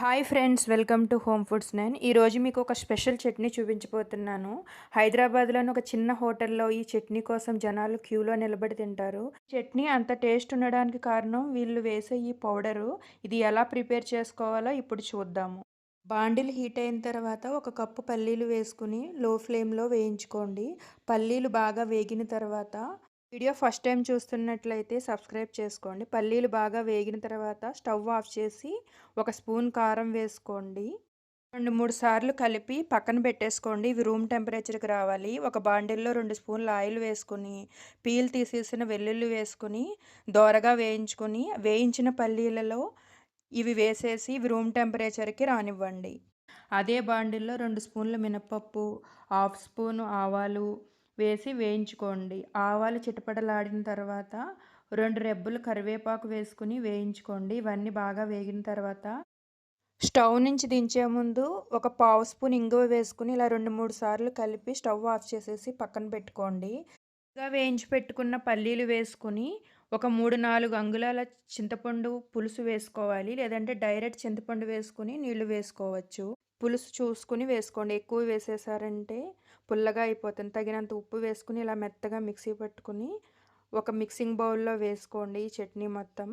Hi friends welcome to home foods నేను. ఈరోజు మీకు ఒక స్పెషల్ చట్నీ చూపించబోతున్నాను. హైదరాబాద్లోని ఒక చిన్న హోటల్లో ఈ చట్నీ కోసం జనాలు క్యూలో నిలబడి తింటారు. చట్నీ అంత టేస్ట్ ఉండడానికి కారణం వీళ్ళు వేసే ఈ పౌడరు. ఇది ఎలా ప్రిపేర్ చేసుకోవాలో ఇప్పుడు చూద్దాము. బాండిల్ హీట్ అయిన తర్వాత ఒక కప్పు పల్లీలు వేసుకుని లో ఫ్లేమ్లో వేయించుకోండి. పల్లీలు బాగా వేగిన తర్వాత వీడియో ఫస్ట్ టైం చూస్తున్నట్లయితే సబ్స్క్రైబ్ చేసుకోండి. పల్లీలు బాగా వేగిన తర్వాత స్టవ్ ఆఫ్ చేసి ఒక స్పూన్ కారం వేసుకోండి. రెండు మూడు సార్లు కలిపి పక్కన పెట్టేసుకోండి. ఇవి రూమ్ టెంపరేచర్కి రావాలి. ఒక బాండిల్లో రెండు స్పూన్లు ఆయిల్ వేసుకుని పీల్ తీసేసిన వెల్లుల్లి వేసుకుని దోరగా వేయించుకొని వేయించిన పల్లీలలో ఇవి వేసేసి ఇవి రూమ్ టెంపరేచర్కి రానివ్వండి. అదే బాండిల్లో రెండు స్పూన్ల మినపప్పు హాఫ్ స్పూను ఆవాలు వేసి వేయించుకోండి. ఆవాలు చిటపటలాడిన తర్వాత రెండు రెబ్బలు కరివేపాకు వేసుకుని వేయించుకోండి. ఇవన్నీ బాగా వేగిన తర్వాత స్టవ్ నుంచి దించే ముందు ఒక పావు స్పూన్ ఇంగువ వేసుకుని ఇలా రెండు మూడు సార్లు కలిపి స్టవ్ ఆఫ్ చేసేసి పక్కన పెట్టుకోండి. ఇంకా వేయించి పెట్టుకున్న పల్లీలు వేసుకుని ఒక మూడు నాలుగు అంగుళాల చింతపండు పులుసు వేసుకోవాలి. లేదంటే డైరెక్ట్ చింతపండు వేసుకుని నీళ్ళు వేసుకోవచ్చు. పులుసు చూసుకుని వేసుకోండి. ఎక్కువ వేసేసారంటే పుల్లగా అయిపోతుంది. తగినంత ఉప్పు వేసుకుని ఇలా మెత్తగా మిక్సీ పట్టుకుని ఒక మిక్సింగ్ బౌల్లో వేసుకోండి ఈ చట్నీ మొత్తం.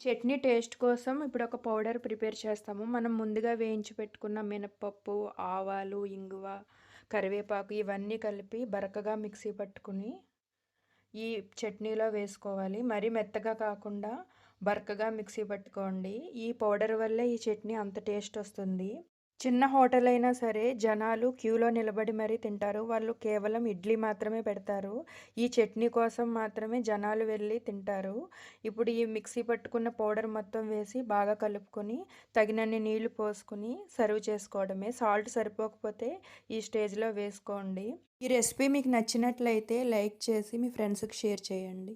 చట్నీ టేస్ట్ కోసం ఇప్పుడు ఒక పౌడర్ ప్రిపేర్ చేస్తాము. మనం ముందుగా వేయించి పెట్టుకున్న మినపప్పు ఆవాలు ఇంగువ కరివేపాకు ఇవన్నీ కలిపి బరకగా మిక్సీ పట్టుకుని ఈ చట్నీలో వేసుకోవాలి. మరీ మెత్తగా కాకుండా బరకగా మిక్సీ పట్టుకోండి. ఈ పౌడర్ వల్లే ఈ చట్నీ అంత టేస్ట్ వస్తుంది. చిన్న హోటల్ అయినా సరే జనాలు క్యూలో నిలబడి మరీ తింటారు. వాళ్ళు కేవలం ఇడ్లీ మాత్రమే పెడతారు. ఈ చట్నీ కోసం మాత్రమే జనాలు వెళ్ళి తింటారు. ఇప్పుడు ఈ మిక్సీ పట్టుకున్న పౌడర్ మొత్తం వేసి బాగా కలుపుకొని తగినన్ని నీళ్ళు పోసుకుని సర్వ్ చేసుకోవడమే. సాల్ట్ సరిపోకపోతే ఈ స్టేజ్లో వేసుకోండి. ఈ రెసిపీ మీకు నచ్చినట్లయితే లైక్ చేసి మీ ఫ్రెండ్స్కి షేర్ చేయండి.